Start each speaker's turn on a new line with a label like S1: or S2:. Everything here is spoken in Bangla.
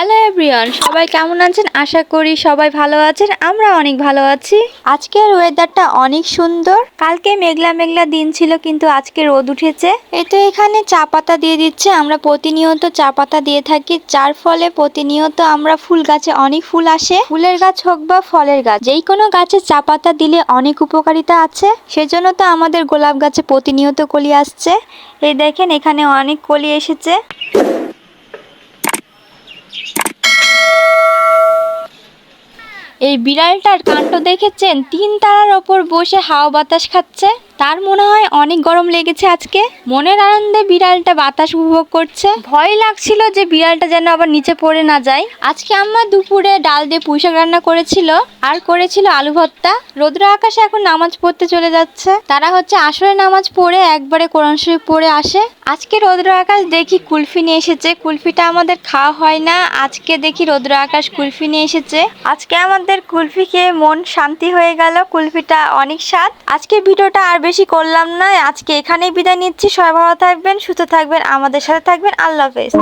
S1: এভরিওয়ান সবাই কেমন আছেন? আশা করি সবাই ভালো আছেন। আমরা অনেক ভালো আছি। আজকের ওয়েদারটা অনেক সুন্দর। কালকে মেঘলা মেঘলা দিন ছিল, কিন্তু আজকে রোদ উঠেছে। এই তো এখানে চা পাতা দিয়ে দিচ্ছে। আমরা প্রতিনিয়ত চা পাতা দিয়ে থাকি। যার ফলে প্রতিনিয়ত আমরা ফুল গাছে অনেক ফুল আসে। ফুলের গাছ হোক বা ফলের গাছ যেই কোনো গাছে চা পাতা দিলে অনেক উপকারিতা আছে। সেজন্য তো আমাদের গোলাপ গাছে প্রতিনিয়ত কলি আসছে। এই দেখেন, এখানে অনেক কলি এসেছে। এই বিড়ালটার কাণ্ড দেখেছেন? তিন তারার ওপর বসে হাওয়া বাতাস খাচ্ছে? তার মনে হয় অনেক গরম লেগেছে আজকে। মনের আনন্দে বিড়ালটা বাতাস উপভোগ করছে। ভয় লাগছিল যে বিড়ালটা যেন আবার নিচে পড়ে না যায়। আজকে আম্মা দুপুরে ডাল দিয়ে পুঁইশাক রান্না করেছিল, আর করেছিল আলু ভর্তা। রৌদ্র আকাশে এখন নামাজ পড়তে চলে যাচ্ছে। তারা হচ্ছে আসরে নামাজ পড়ে, একবারে কোরআন শরীফ পড়ে আসে। আজকে রৌদ্র আকাশ দেখি কুলফি নিয়ে এসেছে। কুলফিটা আমাদের খাওয়া হয় না। আজকে দেখি রৌদ্র আকাশ কুলফি নিয়ে এসেছে। আজকে আমাদের কুলফি খেয়ে মন শান্তি হয়ে গেল। কুলফিটা অনেক স্বাদ। আজকে ভিডিওটা আর বেশি করলাম না আজকে এখানেই বিদায় নিচ্ছি। সবাই ভালো থাকবেন, সুস্থ থাকবেন, আমাদের সাথে থাকবেন। আল্লাহ হাফেজ।